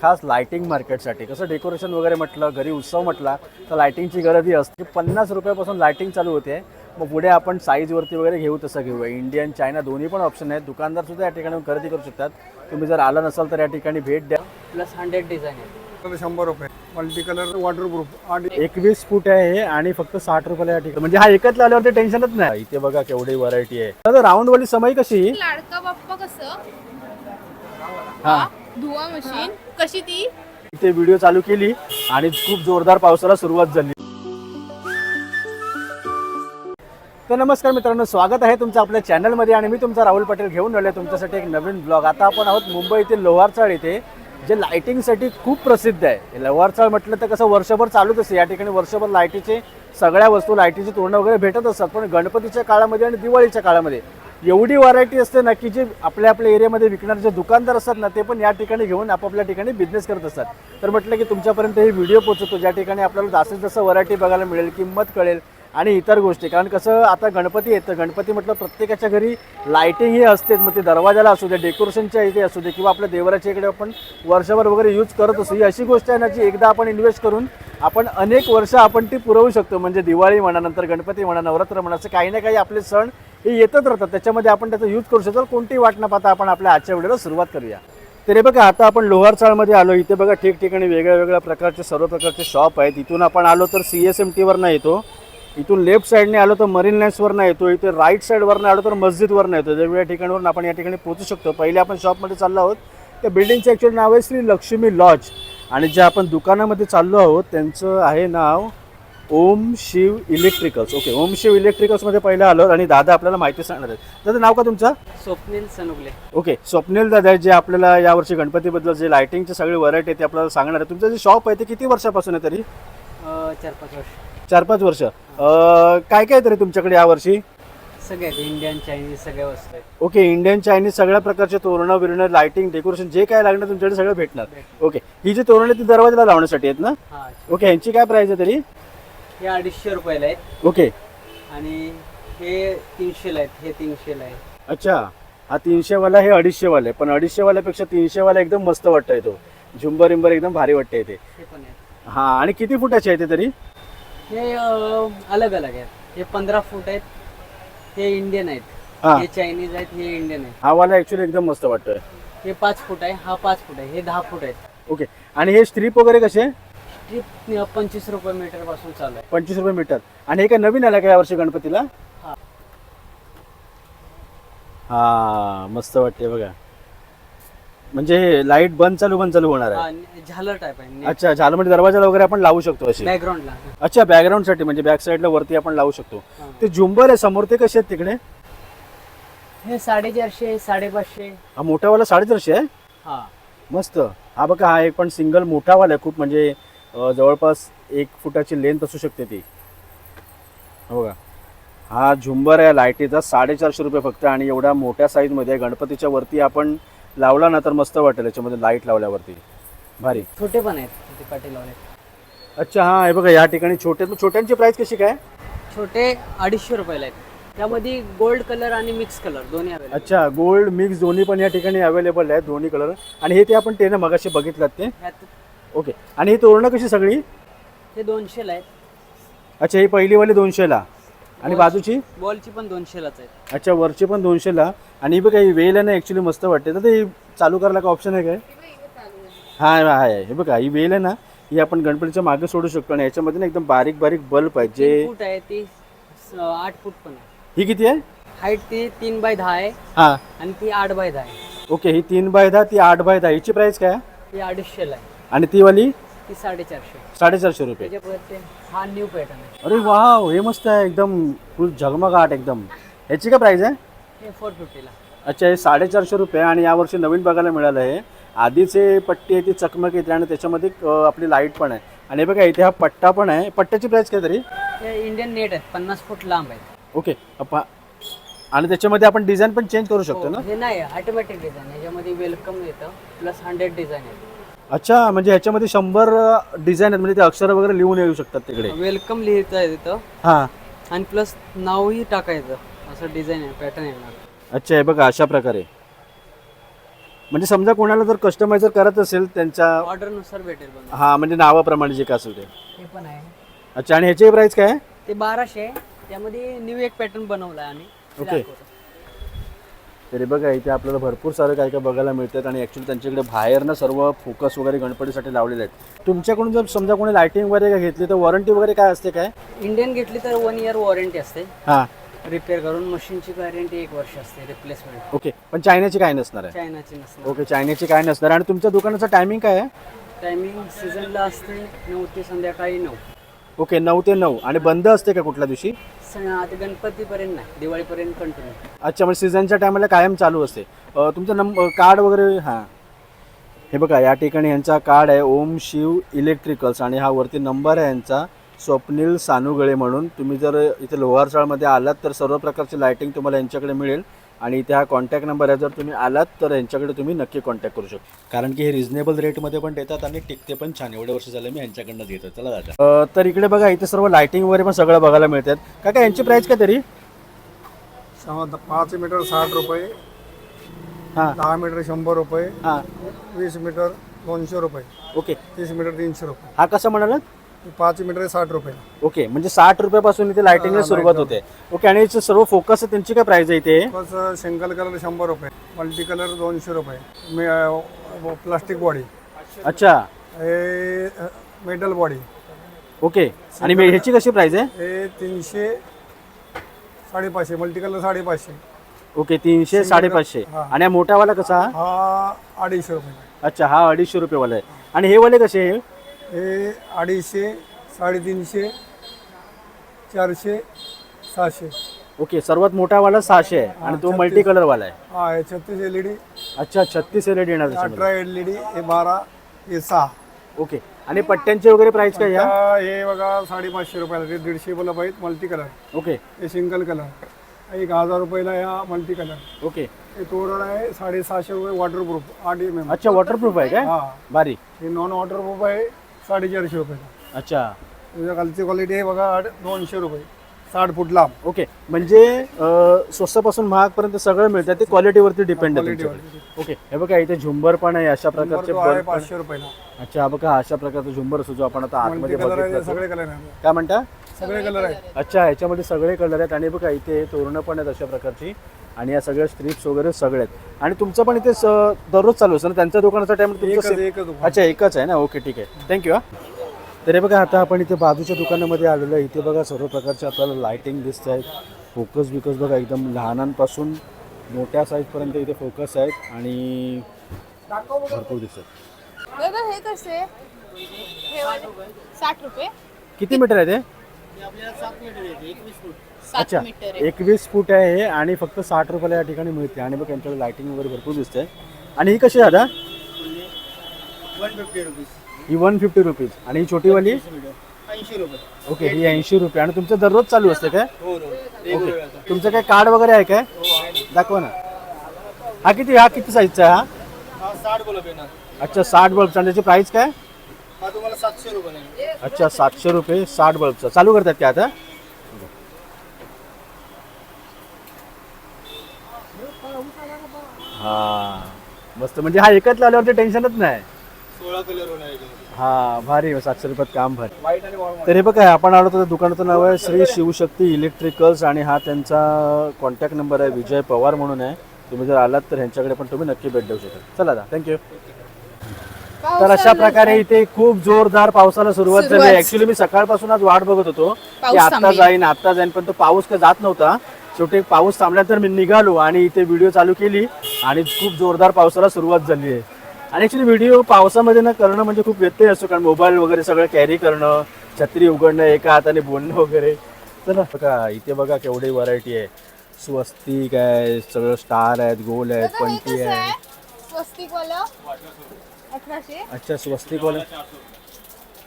खास लाइटिंग मार्केटसाठी कसं डेकोरेशन वगैरे म्हटलं घरी उत्सव म्हटला तर लाइटिंगची गरज ही असते. पन्नास रुपयापासून लाइटिंग चालू होते. मग पुढे आपण साईजवरती वगैरे घेऊ तसं घेऊया इंडियन चायना दोन्ही पण ऑप्शन आहेत. दुकानदार सुद्धा या ठिकाणी खरेदी करू शकतात. तुम्ही जर आला नसाल तर या ठिकाणी भेट द्या. प्लस हंड्रेड डिझाईन आहे. शंभर रुपये. मल्टी कलर वॉटरप्रूफ आणि एकवीस फूट आहे हे आणि फक्त साठ रुपयाला या ठिकाणी. म्हणजे हा एकच लावल्यावरती टेन्शनच नाही. इथे बघा केवढी व्हरायटी आहे. तर राऊंड वाली समय कशी? लाडका बाप्पा कसं? हा. धुवा मशीन कशी ती? इथे व्हिडिओ चालू केली आणि खूप जोरदार पावसाला सुरुवात झाली. तर नमस्कार मित्रांनो स्वागत आहे तुमचं आपल्या चॅनलमध्ये आणि मी तुमचा राहुल पटेल घेऊन आलो तुमच्यासाठी एक नवीन ब्लॉग आता आपण आहोत मुंबईतील लोहारचाळ इथे जे लायटिंगसाठी खूप प्रसिद्ध आहे. लोहारचाळ म्हटलं तर कसं वर्षभर चालूच असते. या ठिकाणी वर्षभर लाईटीचे सगळ्या वस्तू लाईटीची तोरणं वगैरे भेटत असतात. पण गणपतीच्या काळामध्ये आणि दिवाळीच्या काळामध्ये एवढी व्हरायटी असते ना की जे आपल्या आपल्या एरियामध्ये विकणारे जे दुकानदार असतात ना ते पण या ठिकाणी घेऊन आपापल्या ठिकाणी बिझनेस करत असतात. तर म्हटलं की तुमच्यापर्यंत हे व्हिडिओ पोहोचवतो. ज्या ठिकाणी आपल्याला जास्तीत जास्त व्हरायटी बघायला मिळेल किंमत कळेल आणि इतर गोष्टी. कारण कसं आता गणपती येतं. गणपती म्हटलं प्रत्येकाच्या घरी लायटिंग ही असतेच. मग ते दरवाजाला असू दे डेकोरेशनच्या इथे असू दे किंवा आपल्या देवराच्या इकडे आपण वर्षभर वगैरे यूज करत असू. ही अशी गोष्ट आहे ना जी एकदा आपण इन्व्हेस्ट करून आपण अनेक वर्ष आपण ती पुरवू शकतो. म्हणजे दिवाळी म्हणा नंतर गणपती म्हणा नवरात्र म्हणा असं काही ना काही आपले सण हे येतच राहतात. त्याच्यामध्ये आपण त्याचा यूज करू शकतो. कोणतीही वाट न पाहता आपण आपल्या आजच्या व्हिडिओला सुरुवात करूया. तरी बघा आता आपण लोहारचाळमध्ये आलो. इथे बघा ठिकठिकाणी वेगळ्या वेगळ्या प्रकारचे सर्व प्रकारचे शॉप आहेत. इथून आपण आलो तर सी एस एम टीवरनं येतो. इथून लेफ्ट साईडने आलो तर मरीन लँड्सवरनं येतो इथे राईट साईडवरनं आलो तर मस्जिदवरनं येतो वेगवेगळ्या ठिकाणावरून आपण या ठिकाणी पोहोचू शकतो. पहिले आपण शॉपमध्ये चाललो आहोत. त्या बिल्डिंगचं ॲक्च्युअली नाव आहे श्री लक्ष्मी लॉज आणि जे आपण दुकानामध्ये चाललो आहोत त्यांचं आहे नाव ओम शिव इलेक्ट्रिकल्स ओके ओम शिव इलेक्ट्रिकल्समध्ये पहिलं आलो आणि दादा आपल्याला माहिती सांगणार आहेत. दादा नाव का तुमचं? स्वप्नील सनुगले. ओके स्वप्नील दादा जे आपल्याला यावर्षी गणपतीबद्दल जे लायटिंगचे सगळे व्हरायटी आहे ते आपल्याला सांगणार आहे तुमचं जे शॉप आहे ते किती वर्षापासून आहे तरी? चार पाच वर्ष. चार पाच वर्ष. अं, काय काय तरी तुमच्याकडे यावर्षी सगळे आहेत इंडियन चायनीज सगळ्या वस्तू आहेत. ओके इंडियन चायनीज सगळ्या प्रकारचे तोरणं बिरणं लायटिंग डेकोरेशन जे काय लागणार तुमच्याकडे सगळं भेटणार. ओके ही जी तोरणं आहेत ती दरवाजाला लावण्यासाठी आहेत ना? हा. ओके ह्यांची काय प्राइस आहे तरी? हे अडीचशे रुपयाला आहेत. ओके. आणि हे तीनशेला आहेत हे तीनशेला आहे. अच्छा हा तीनशेवाला हे अडीचशेवाला आहे. पण अडीचशेवाल्यापेक्षा तीनशेवाला एकदम मस्त वाटतंय तो. झुंबर इंबर एकदम भारी वाटतंय ते. हे पण आहेत. हा आणि किती फुटाचे आहे ते तरी? हे अलग अलग आहेत. हे पंधरा फूट आहेत हे इंडियन आहेत. हा. हे चायनीज आहेत हे इंडियन आहेत. हा वाला ऍक्च्युली एकदम मस्त वाटतोय. हे पाच फूट आहे हा पाच फूट आहे हे दहा फूट आहेत. ओके. आणि हे स्ट्रीप वगैरे कसे? पंचवीस रुपये मीटरपासून चालू आहे. पंचवीस रुपये मीटर आणि हे काय नवीन आलं का यावर्षी गणपतीला? हा. हा मस्त वाटते बघा. म्हणजे लाइट बंद चालू बंद चालू होणार आहे. हा, झालर टाईप आहे अच्छा झालं म्हणजे दरवाजाला वगैरे आपण लावू शकतो अशी. बॅकग्राऊंडला अच्छा बॅकग्राऊंडसाठी म्हणजे बॅक साईडला वरती आपण लावू शकतो. हा. ते झुंबर आहे समोर ते कसे आहेत तिकडे? हे साडेचारशे साडेपाचशे. हा मोठावाला साडेचारशे आहे? हा. मस्त. हा बघा हा एक पण सिंगल मोठावाला आहे खूप म्हणजे अं, जवळपास एक फुटाची लेंथ असू शकते ती. हा बघा. हा झुंबर आहे लाईटीचा साडेचारशे रुपये फक्त. आणि एवढ्या मोठ्या साईजमध्ये. गणपतीच्या वरती आपण लावला ना तर मस्त वाटेल याच्यामध्ये लाइट लावल्यावरती. भारी. छोटे पण आहेत ते लावले अच्छा हा हे बघा या ठिकाणी छोटे छोट्यांची प्राइस कशी काय? छोटे अडीचशे रुपयाला आहेत. त्यामध्ये गोल्ड कलर आणि मिक्स कलर दोन्ही available अच्छा गोल्ड मिक्स दोन्ही पण या ठिकाणी अवेलेबल आहे दोन्ही कलर आणि हे ते आपण ते ना मगाशी बघितलात ते. आहेत. ह्यात ओके आणि ही तोरणं कशी सगळी? हे दोनशेला आहेत. अच्छा ही पहिलीवाली दोनशेला. आणि बाजूची? बॉलची पण दोनशेलाच आहेत. अच्छा वरची पण दोनशेला. आणि ही बघा ही वेल आहे ना ॲक्च्युली मस्त वाटते. तर ते चालू करायला का ऑप्शन आहे काय? हा हा आहे हे बघा ही वेल आहे ना ही आपण गणपतीच्या मागे सोडू शकतो. आणि याच्यामध्ये ना एकदम बारीक बारीक बल्ब आहे जे फूट आहे ती स- आठ फूट पण आहे. ही किती आहे? हाईट ती तीन बाय दहा आहे. हा. आणि ती आठ बाय दहा आहे. ओके ही तीन बाय दहा ती आठ बाय दहा. हिची प्राइस काय? आहे? ती अडीचशेला आहे. आणि ती वाली? ती साडेचारशे. साडेचारशे रुपये. त्याच्यापर्यंत हा न्यू पॅटर्न आहे. अरे वाव हे मस्त आहे एकदम. फुल झगमगाट एकदम. ह्याची काय प्राइस आहे? हे फोर फिफ्टीला अच्छा हे साडेचारशे रुपये आणि यावर्षी नवीन बघायला मिळालं आहे आधीचे पट्टी आहे ती चकमक येते आणि त्याच्यामध्ये अं, आपली लाइट पण आहे. आणि हे बघा इथे हा पट्टा पण आहे. पट्ट्याची प्राइस काय तरी? हे इंडियन नेट आहेत पन्नास फूट लांब आहेत. ओके आणि त्याच्यामध्ये आपण डिझाईन पण चेंज करू शकतो ना? हो, हे नाही ऑटोमॅटिक डिझाईन ह्याच्यामध्ये वेलकम येतं प्लस हंड्रेड डिझाईन येतं अच्छा म्हणजे ह्याच्यामध्ये शंभर डिझाईन आहेत म्हणजे ते अक्षर वगैरे लिहून येऊ शकतात तिकडे. वेलकम लिहिता येतं हां. आणि प्लस नावही टाकायचं. असं डिझाईन आहे पॅटर्न येणार. अच्छा हे बघा अशा प्रकारे. म्हणजे समजा कोणाला जर कस्टमायझर करत असेल त्यांच्या ऑर्डरनुसार भेटेल बघा. हा म्हणजे नावाप्रमाणे जे काय असेल ते. हे पण आहे. अच्छा आणि ह्याची प्राइस काय आहे? ते बाराशे आहे. त्यामध्ये न्यू एक पॅटर्न बनवला आहे आम्ही. ते ओके. दाखवतो. तरी बघा इथे आपल्याला भरपूर सारं काय काय बघायला मिळतात आणि ॲक्च्युली त्यांच्याकडे बाहेर ना सर्व फोकस वगैरे गणपतीसाठी लावलेले आहेत. तुमच्याकडून जर समजा कोणी लायटिंग वगैरे काय घेतली तर वॉरंटी वगैरे काय असते काय? इंडियन घेतली तर वन इयर वॉरंटी असते. हां. रिपेअर करून मशीनची वॉरंटी एक वर्ष असते रिप्लेसमेंट ओके पण चायनाची काय नसणार आहे? चायनाची नसते ओके चायनाची काय नसणार आणि तुमच्या दुकानाचं टायमिंग काय आहे? टायमिंग सीझनला असते नऊ ते संध्याकाळी नऊ. ओके नऊ ते नऊ. आणि बंद असते का कुठल्या दिवशी? स- आता गणपतीपर्यंत नाही दिवाळीपर्यंत कंटिन्यू अच्छा म्हणजे सीझनच्या टायमाला कायम चालू असते. अ, तुमचं नंब कार्ड वगैरे हां. हे बघा या ठिकाणी यांचा कार्ड आहे ओम शिव इलेक्ट्रिकल्स आणि हा वरती नंबर आहे यांचा स्वप्नील सानुगळे म्हणून. तुम्ही जर इथे लोहारसाळमध्ये आलात तर सर्व प्रकारची लायटिंग तुम्हाला यांच्याकडे मिळेल. आणि हा कॉन्टॅक्ट नंबर आहे. जर तुम्ही आलात तर यांच्याकडे तुम्ही नक्की कॉन्टॅक्ट करू शकता. कारण की हे रिझनेबल रेटमध्ये पण देतात आणि टिकते पण छान. एवढे वर्ष झाले मी यांच्याकडनं घेतो चला दादा. तर इकडे बघा इथे सर्व लायटिंग वगैरे पण सगळं बघायला मिळतात. काका यांची प्राईस काय तरी? पाच मीटर साठ रुपये हां. दहा मीटर शंभर रुपये हां. वीस मीटर दोनशे रुपये ओके. तीस मीटर तीनशे रुपये. हा कसा म्हणालात? पाच मीटर साठ रुपये. ओके म्हणजे साठ रुपयापासून इथे लाइटिंगला सुरुवात होते. ओके आणि याचं सर्व फोकस त्यांची काय प्राइस आहे इथे? बस सिंगल कलर शंभर रुपये मल्टी कलर दोनशे रुपये. मे प्लास्टिक बॉडी अच्छा. हे मेटल बॉडी ओके आणि मे- ह्याची कशी प्राइस आहे? हे तीनशे साडेपाचशे मल्टी कलर साडेपाचशे. ओके तीनशे साडेपाचशे. हा. आणि हा मोठावाला कसा? हा अडीचशे रुपये. अच्छा हा अडीचशे रुपयेवाला आहे. आणि हे वाले कसे आहे? हे अडीचशे साडेतीनशे चारशे सहाशे. ओके सर्वात मोठावाला सहाशे आहे आणि तो मल्टी कलरवाला आहे. हा हे छत्तीस एल ई डी अच्छा छत्तीस एल येणार त्याच्यामध्ये. अठरा एल ई डी हे बारा हे सहा. ओके आणि पट्ट्यांचे वगैरे प्राइस काय या आता हे बघा साडेपाचशे रुपयाला ते दीडशे बल्ब आहेत मल्टी कलर ओके. हे सिंगल कलर एक हजार रुपयाला या मल्टी कलर ओके. हे तोरण आहे साडेसहाशे रुपये वॉटरप्रूफ आठ एम एम अच्छा वॉटरप्रूफ आहे काय? हा. भारी. हे नॉन वॉटरप्रूफ आहे. साडेचारशे रुपयाला अच्छा. त्याच्या खालची क्वालिटी आहे बघा आठ- दोनशे रुपये. साठ फूट लांब. ओके. म्हणजे अं, स्वस्तापासून महागपर्यंत सगळं मिळतं ते क्वालिटीवरती डिपेंड आहे क्वालिटीवर. ओके. हे बघा इथे झुंबर पण आहे अशा प्रकारचे तो आहे बल्ब पण- पाचशे रुपयाला. अच्छा हा बघा अशा प्रकारचा झुंबर असतो जो आपण आता आतमध्ये कलर आहे बघितला तो. सगळे कलर आहे. काय म्हणता? सगळे कलर आहेत. अच्छा ह्याच्यामध्ये सगळे कलर आहेत. आणि बघा इथे तोरणं पण आहेत अशा प्रकारची. आणि या सगळ्या स्ट्रिप्स वगैरे सगळे आहेत. आणि तुमचं पण इथे स- दररोज चालू असतं ना? त्यांच्या दुकानाचा टाइम एकच तुमचं एकच दुकान. अच्छा एकच आहे ना? ओके ठीक आहे. थँक्यू हा. तर हे बघा आता आपण इथे बाजूच्या दुकानामध्ये आलेलो आहे. इथे बघा सर्व प्रकारचे आपल्याला लाइटिंग दिसत आहेत. फोकस बिकस बघा एकदम लहानांपासून मोठ्या साईजपर्यंत इथे फोकस आहेत. आणि भरपूर दिसत दादा हे कसे? हे वाले साठ रुपये. किती मीटर आहे ते सात अच्छा मीटर आहे. एकवीस फूट आहे हे आणि फक्त साठ रुपयाला या ठिकाणी मिळते. आणि बघ यांच्याकडे लाइटिंग वगैरे भरपूर दिसते आणि ही कशी आहे दादा? ही वन फिफ्टी रुपीज आणि ही छोटीवाली? ओके ही ऐंशी रुपये. आणि तुमचं दररोज चालू असते काय? ओके. तुमचं काय कार्ड वगैरे आहे काय? दाखवा ना. हा किती हा किती साईजचा आहे हा? साठ बोला येणार. अच्छा साठ बल्बचा आणि त्याची प्राइस काय? हा तुम्हाला सातशे रुपये अच्छा सातशे रुपये साठ बल्बचा. चालू करतात का आता? हा मस्त. म्हणजे हा एकच लावल्यावरती टेन्शनच नाही. सोळा कलर होणार हा भारी सातशे रुपयात काम भारी. तर हे बघा आपण आलो तर दुकानाचं नाव आहे श्री शिवशक्ती इलेक्ट्रिकल्स आणि हा त्यांचा कॉन्टॅक्ट नंबर आहे विजय पवार म्हणून आहे. तुम्ही जर आलात तर ह्यांच्याकडे पण तुम्ही नक्की भेट देऊ शकता चला दा थँक्यू तर अशा प्रकारे इथे खूप जोरदार पावसाला सुरुवात झाली. ऍक्च्युली मी सकाळपासून आज वाट बघत होतो की आता. जाईन आता जाईन पण तो पाऊस काय जात नव्हता. शेवटी पाऊस थांबल्यानंतर मी निघालो आणि इथे व्हिडिओ चालू केली आणि खूप जोरदार पावसाला सुरुवात झाली आहे. आणि ऍक्च्युली व्हिडिओ पावसामध्ये ना करणं म्हणजे खूप व्यत्यय असतो कारण मोबाईल वगैरे सगळं कॅरी करणं छत्री उघडणं एका हाताने बोलणं वगैरे. चला. बघा इथे बघा केवढी व्हरायटी आहे. स्वस्तिक आहे सगळं स्टार आहेत गोल आहेत पंटी आहे? स्वस्तिक वाला अठराशे? अच्छा स्वस्तिक वाला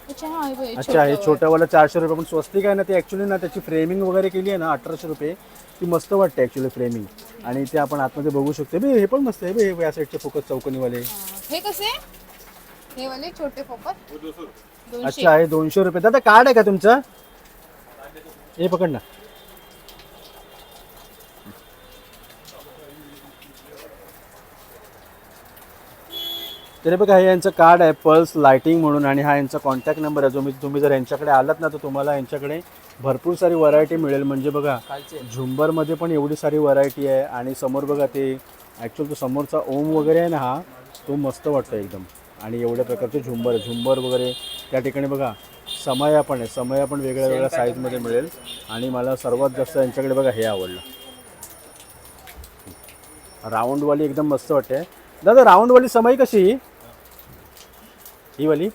अच्छा हा हे बघ, हे अच्छा हे छोटं छोट्यावाला चारशे रुपये पण स्वस्तिक आहे ना ते ॲक्च्युली ना त्याची फ्रेमिंग वगैरे केली आहे ना अठराशे रुपये. ती मस्त वाटते ॲक्च्युली फ्रेमिंग आणि ते आपण आतमध्ये बघू शकतो. बे हे पण मस्त आहे बे हे या साईडचे फोकस चौकोनीवाले. हा. हे कसे? हे वाले छोटे फोकस दोनशे. अच्छा हे दोनशे रुपये. दादा कार्ड आहे का तुमचं? हे पकड ना. तरी बघा हे यांचं कार्ड आहे पल्स लायटिंग म्हणून आणि हा यांचा कॉन्टॅक्ट नंबर आहे. जो मी तुम्ही जर यांच्याकडे आलात ना तर तुम्हाला यांच्याकडे भरपूर सारी व्हरायटी मिळेल. म्हणजे बघा झुंबरमध्ये पण एवढी सारी व्हरायटी आहे. आणि समोर बघा ते ॲक्च्युअल तो समोरचा ओम वगैरे आहे ना हा तो मस्त वाटतो एकदम. आणि एवढ्या प्रकारचे झुंबर झुंबर वगैरे त्या ठिकाणी बघा समया पण आहे. समया पण वेगळ्या वेगळ्या साईजमध्ये मिळेल. आणि मला सर्वात जास्त यांच्याकडे बघा हे आवडलं. राऊंडवाली एकदम मस्त वाटते. दादा राऊंडवाली समय कशी? ही? ही वाली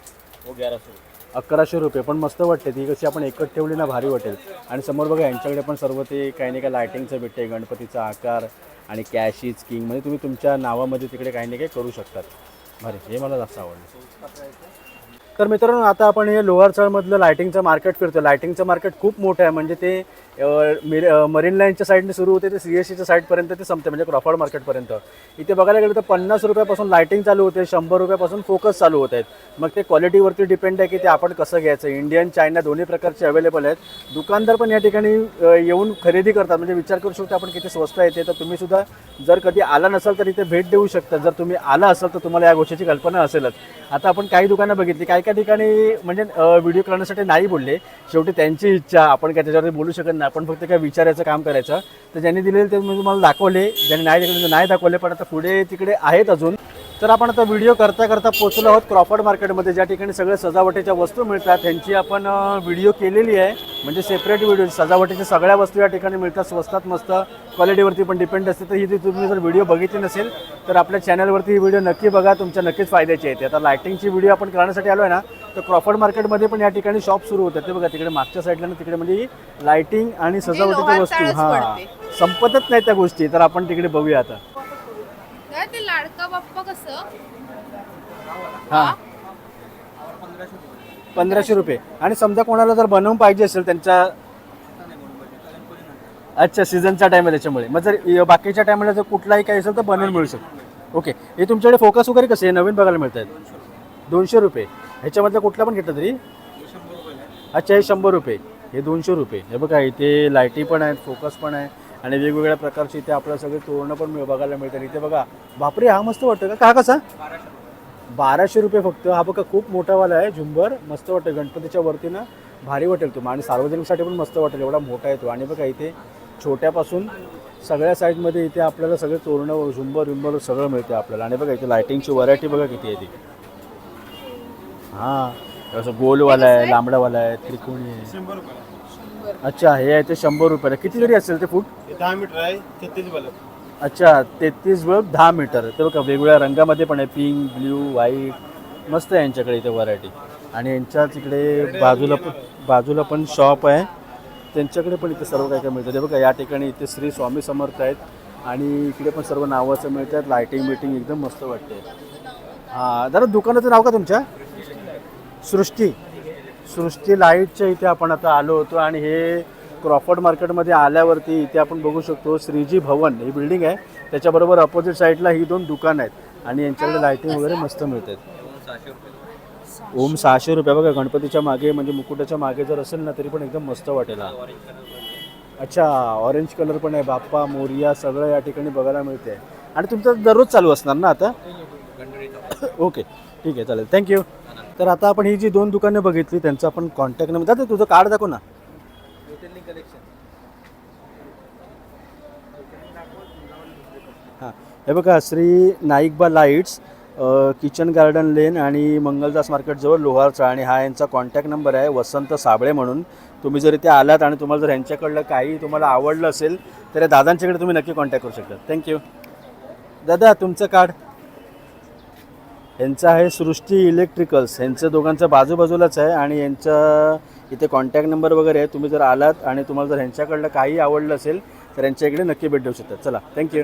अकराशे रुपये. पण मस्त वाटते ती. कशी आपण एकच ठेवली ना भारी वाटेल. आणि समोर बघा यांच्याकडे पण सर्व ते काही नाही काही लायटिंगचं भेटते. गणपतीचा आकार आणि कॅशीज किंग म्हणजे तुम्ही तुमच्या नावामध्ये तिकडे काही नाही काही करू शकतात. भारी हे मला जास्त आवडलं. तर मित्रांनो आता आपण हे लोअर चळमधलं लायटिंगचं मार्केट फिरतो लायटिंगचं मार्केट खूप मोठं आहे. म्हणजे ते मिर मरीन लाईनच्या साईडने सुरू होते ते सी एस सीच्या साईडपर्यंत ते संपते म्हणजे क्रॉफर्ड मार्केटपर्यंत इथे बघायला गेलं तर पन्नास रुपयापासून लायटिंग चालू होते शंभर रुपयापासून फोकस चालू होत आहेत. मग ते क्वालिटीवरती डिपेंड आहे की ते आपण कसं घ्यायचं? इंडियन चायना दोन्ही प्रकारचे अवेलेबल आहेत. दुकानदार पण या ठिकाणी येऊन खरेदी करतात. म्हणजे विचार करू शकतो आपण किती स्वस्त आहे ते. तर तुम्हीसुद्धा जर कधी आला नसाल तर इथे भेट देऊ शकता. जर तुम्ही आला असाल तर तुम्हाला या गोष्टीची कल्पना असेलच. आता आपण काही दुकानं बघितली. काही एका ठिकाणी म्हणजे व्हिडिओ करण्यासाठी नाही बोलले. शेवटी त्यांची इच्छा आपण काय त्याच्यावरती बोलू शकत नाही. आपण फक्त काय विचारायचं काम करायचं. तर ज्यांनी दिलेले ते म्हणजे मी तुम्हाला दाखवले. ज्यांनी नाही दिले नाही दाखवले पण आता पुढे तिकडे आहेत अजून. तर आपण आता व्हिडिओ करता करता पोचलो आहोत क्रॉफर्ड मार्केटमध्ये ज्या ठिकाणी सगळ्या सजावटीच्या वस्तू मिळतात त्यांची आपण व्हिडिओ केलेली आहे. म्हणजे सेपरेट व्हिडिओ सजावटीच्या सगळ्या वस्तू या ठिकाणी मिळतात. स्वस्तात मस्त क्वालिटीवरती पण डिपेंड असते. तर ही जी तुम्ही जर व्हिडिओ बघितली नसेल तर आपल्या चॅनलवरती ही व्हिडिओ नक्की बघा. तुमच्या नक्कीच फायद्याची येते आता लायटिंगची व्हिडिओ आपण करण्यासाठी आलो आहे ना तर क्रॉफर्ड मार्केटमध्ये पण या ठिकाणी शॉप सुरू होतात. ते बघा तिकडे मागच्या साईडला ना तिकडे म्हणजे लायटिंग आणि सजावटीच्या वस्तू. हां. संपतच नाही त्या गोष्टी. तर आपण तिकडे बघूया आता. काय ते लाडका बाप्पा कसं? हां. पंधराशे रुपये. आणि समजा कोणाला जर बनवून पाहिजे असेल त्यांच्या अच्छा सीझनच्या आहे त्याच्यामुळे. मग जर बाकीच्या टायमाला जर कुठलाही काही असेल तर बनवून मिळू शकतो. ओके हे तुमच्याकडे फोकस वगैरे कसे? आहे नवीन बघायला मिळत आहेत दोनशे रुपये. ह्याच्यामधलं कुठला पण घेतलं तरी? अच्छा हे शंभर रुपये. हे दोनशे रुपये. हे बघा इथे लाईटी पण आहेत फोकस पण आहे. आणि वेगवेगळ्या प्रकारचे इथे आपल्याला सगळे तोरणं पण बघायला मिळतात. इथे बघा बापरे हा मस्त वाटतं का? का कसा? बाराशे रुपये फक्त. हा बघा खूप मोठावाला आहे. झुंबर मस्त वाटेल गणपतीच्या वरती ना भारी वाटेल तुम्हाला आणि सार्वजनिकसाठी पण मस्त वाटेल. एवढा मोठा आहे तो. आणि बघा इथे छोट्यापासून सगळ्या साईजमध्ये इथे आपल्याला सगळे तोरणं झुंबर विंबर सगळं मिळते आपल्याला. आणि बघा इथे लायटिंगची व्हरायटी बघा किती आहे ती. हां असं गोलवाला आहे लांबडावाला आहे त्रिकोणी आहे. अच्छा हे आहे ते शंभर रुपयाला. किती जरी असेल ते फूट? दहा मीटर आहे तेहतीस बल्ब अच्छा तेहतीस बल्ब दहा मीटर. ते बघा वेगवेगळ्या रंगामध्ये पण आहे. पिंक ब्ल्यू व्हाईट मस्त आहे यांच्याकडे इथे व्हरायटी आणि यांच्या तिकडे बाजूला पण बाजूला पण शॉप आहे. त्यांच्याकडे पण इथे सर्व काय काय मिळतं ते बघा या ठिकाणी इथे श्री स्वामी समर्थ आहेत आणि इकडे पण सर्व नावाचं मिळतात. लायटिंग बिटिंग एकदम मस्त वाटते. हां दादा दुकानाचं नाव का तुमच्या? सृष्टी. सृष्टी लाईटच्या इथे आपण आता आलो होतो आणि हे क्रॉफर्ड मार्केटमध्ये आल्यावरती इथे आपण बघू शकतो श्रीजी भवन. ही बिल्डिंग आहे. त्याच्याबरोबर अपोजिट साईडला ही दोन दुकान आहेत. आणि यांच्याकडे लायटिंग वगैरे मस्त मिळतात. ओम सहाशे रुपये. बघा गणपतीच्या मागे म्हणजे मुकुटाच्या मागे जर असेल ना तरी पण एकदम मस्त वाटेल हा. अच्छा ऑरेंज कलर पण आहे. बाप्पा मोरिया सगळं या ठिकाणी बघायला मिळते. आणि तुमचं दररोज चालू असणार ना आता? ओके ठीक आहे चालेल. थँक्यू तर आता आपण ही जी दोन दुकानं बघितली त्यांचा आपण कॉन्टॅक्ट नंबर दादा तुझं कार्ड दाखव ना. हां. हे बघा Shri Naikba lights kitchen garden lane आणि मंगलदास मार्केटजवळ लोहारचा आणि हा यांचा कॉन्टॅक्ट नंबर आहे वसंत साबळे म्हणून. तुम्ही जर इथे आलात आणि तुम्हाला जर ह्यांच्याकडलं काही तुम्हाला आवडलं असेल तर या दादांच्याकडे तुम्ही नक्की कॉन्टॅक्ट करू शकता. थँक्यू दादा तुमचं कार्ड यांचं आहे सृष्टी इलेक्ट्रिकल्स यांचं दोघांचं बाजूबाजूलाच आहे आणि यांचं इथे कॉन्टॅक्ट नंबर वगैरे आहे. तुम्ही जर आलात आणि तुम्हाला जर ह्यांच्याकडलं काही आवडलं असेल तर यांच्या इकडे नक्की भेट देऊ शकतात चला थँक्यू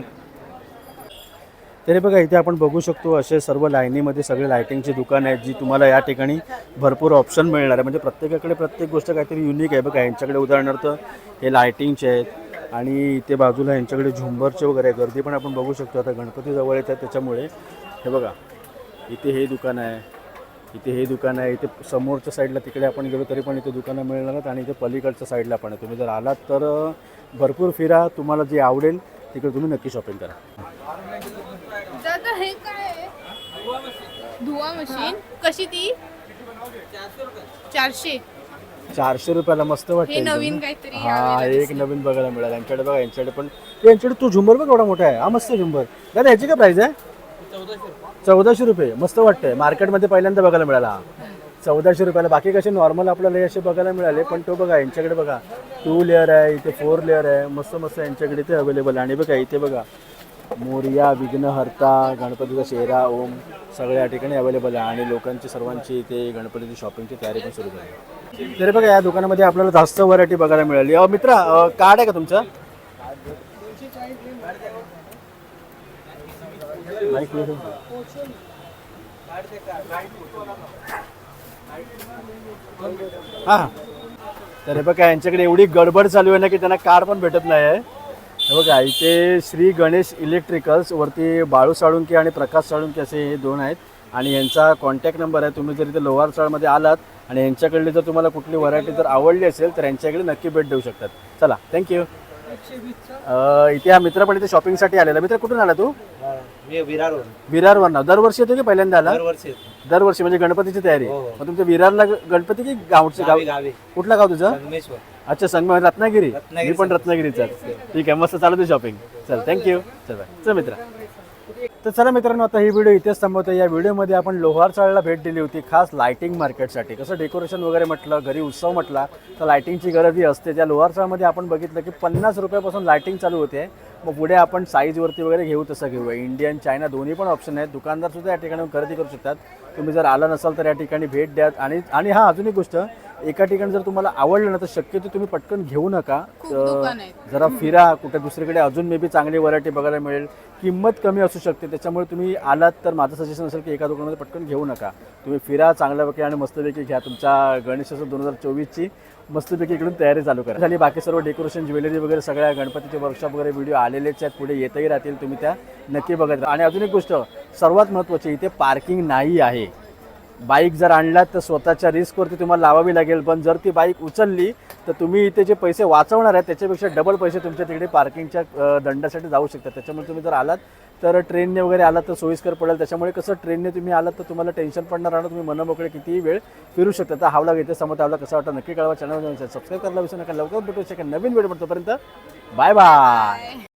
तरी बघा इथे आपण बघू शकतो असे सर्व लाईनीमध्ये सगळे लायटिंगची दुकान आहेत जी तुम्हाला या ठिकाणी भरपूर ऑप्शन मिळणार आहे. म्हणजे प्रत्येकाकडे प्रत्येक गोष्ट काहीतरी युनिक आहे. बघा यांच्याकडे उदाहरणार्थ हे लायटिंगचे आहेत आणि इथे बाजूला यांच्याकडे झुंबरचे वगैरे आहे. गर्दी पण आपण बघू शकतो. आता गणपती जवळ येतात त्याच्यामुळे हे बघा इथे हे दुकान आहे. इथे हे दुकान आहे. इथे समोरच्या साईडला तिकडे आपण गेलो तरी पण इथे दुकानं मिळणार आहेत आणि इथे पलीकडच्या साईडला पण आहे. तुम्ही जर आलात तर भरपूर फिरा. तुम्हाला जे आवडेल तिकडे तुम्ही नक्की शॉपिंग करा दादा हे काय आहे धुवा मशीन. कशी ती? चारशे. चारशे रुपयाला मस्त वाटतं हे नवीन एकदम. काहीतरी हा एक नवीन बघायला मिळालं. यांच्याकडे बघा यांच्याकडे पण यांच्याकडे तू झुंबर बघ एवढा मोठा आहे. हा मस्त झुंबर. दादा ह्याची काय प्राइस आहे? चौदाशे रुपये. मस्त वाटतंय. मार्केटमध्ये पहिल्यांदा बघायला मिळाला हा. चौदाशे रुपयाला. बाकी कसे नॉर्मल आपल्याला हे असे बघायला मिळाले पण तो बघा यांच्याकडे बघा. टू लेअर आहे इथे फोर लेअर आहे. मस्त मस्त यांच्याकडे ते अवेलेबल आहे. आणि बघा इथे बघा. मोरिया विघ्नहर्ता गणपतीचा शेरा ओम सगळ्या या ठिकाणी अवेलेबल आहे आणि लोकांची सर्वांची इथे गणपतीची शॉपिंगची तयारी पण सुरू झाली तरी बघा या दुकानामध्ये आपल्याला जास्त व्हरायटी बघायला मिळाली. अ, मित्रा कार्ड आहे का तुमचं? हा. तरी बघा यांच्याकडे एवढी गडबड चालू आहे ना की त्यांना कार्ड पण भेटत नाही आहे हे बघा इथे श्री गणेश इलेक्ट्रिकल्स वरती बाळू साळुंके आणि प्रकाश साळुंके असे हे दोन आहेत. आणि यांचा कॉन्टॅक्ट नंबर आहे. तुम्ही जर इथे लोहार चाळमध्ये आलात आणि यांच्याकडली जर तुम्हाला कुठली व्हरायटी जर आवडली असेल तर यांच्याकडे नक्की भेट देऊ शकतात. चला थँक्यू इथे हा मित्र पण इथे शॉपिंगसाठी आलेला. मित्र कुठून आला तू? विरारवरनं दरवर्षी येतो की पहिल्यांदा आला? दरवर्षी दरवर्षी म्हणजे गणपतीची तयारी. हो, हो. मग तुमच्या विरारला गणपती की गावचे? गाव कुठलं गाव तुझं? अच्छा संगम रत्नागिरी? रत्नागिरी मी पण रत्नागिरीचा ठीक आहे मस्त चालू दे शॉपिंग चल थँक्यू चल बाय चल मित्र. तर चला मित्रांनो आता ही व्हिडिओ इथेच थांबवतो. या व्हिडिओमध्ये आपण लोहार चाळला भेट दिली होती खास लायटिंग मार्केटसाठी कसं डेकोरेशन वगैरे म्हटलं घरी उत्सव म्हटला तर लायटिंगची गरज ही असते. त्या लोहार चाळमध्ये आपण बघितलं की पन्नास रुपयापासून लायटिंग चालू होते. मग पुढे आपण साईजवरती वगैरे घेऊ तसं घेऊया इंडियन चायना दोन्ही पण ऑप्शन आहेत. दुकानदार सुद्धा या ठिकाणी खरेदी करू शकतात. तुम्ही जर आला नसाल तर या ठिकाणी भेट द्या. आणि आणि हा अजून एक गोष्ट एका ठिकाणी जर तुम्हाला आवडलं ना तर शक्यतो तुम्ही पटकन घेऊ नका. खूप तर दुकान आहेत. जरा फिरा कुठे दुसरीकडे अजून मे बी चांगली व्हरायटी बघायला मिळेल. किंमत कमी असू शकते त्याच्यामुळे तुम्ही आलात तर माझं सजेशन असेल की एका दुकानामध्ये पटकन घेऊ नका. तुम्ही फिरा चांगल्यापैकी आणि मस्तपैकी घ्या. तुमच्या गणेशोत्सव दोन हजार चोवीसची मस्तपैकी इकडून तयारी चालू करा. झाली बाकी सर्व डेकोरेशन ज्वेलरी वगैरे सगळ्या गणपतीचे वर्कशॉप वगैरे व्हिडिओ आलेलेच आहेत. पुढे येतही राहतील तुम्ही त्या नक्की बघत राहा. आणि अजून एक गोष्ट सर्वात महत्त्वाची इथे पार्किंग नाही आहे. बाईक जर आणलात तर स्वतःच्या रिस्कवरती तुम्हाला लावावी लागेल. पण जर ती बाईक उचलली तर तुम्ही इथे जे पैसे वाचवणार आहेत त्याच्यापेक्षा डबल पैसे तुमच्या तिकडे पार्किंगच्या दंडासाठी जाऊ शकतात. त्याच्यामुळे तुम्ही जर आलात तर ट्रेनने वगैरे आलात तर सोयीस्कर पडेल. त्याच्यामुळे कसं ट्रेनने तुम्ही आलात तर तुम्हाला टेन्शन पडणार आणि तुम्ही मनमोकळे कितीही वेळ फिरू शकता. तर हावला घेते समोर हावला कसा वाटतं नक्की कळवा. चॅनल सबस्क्राईब करायला विसरू नका. लवकर भेटू शकेल नवीन व्हिडिओ तोपर्यंत बाय बाय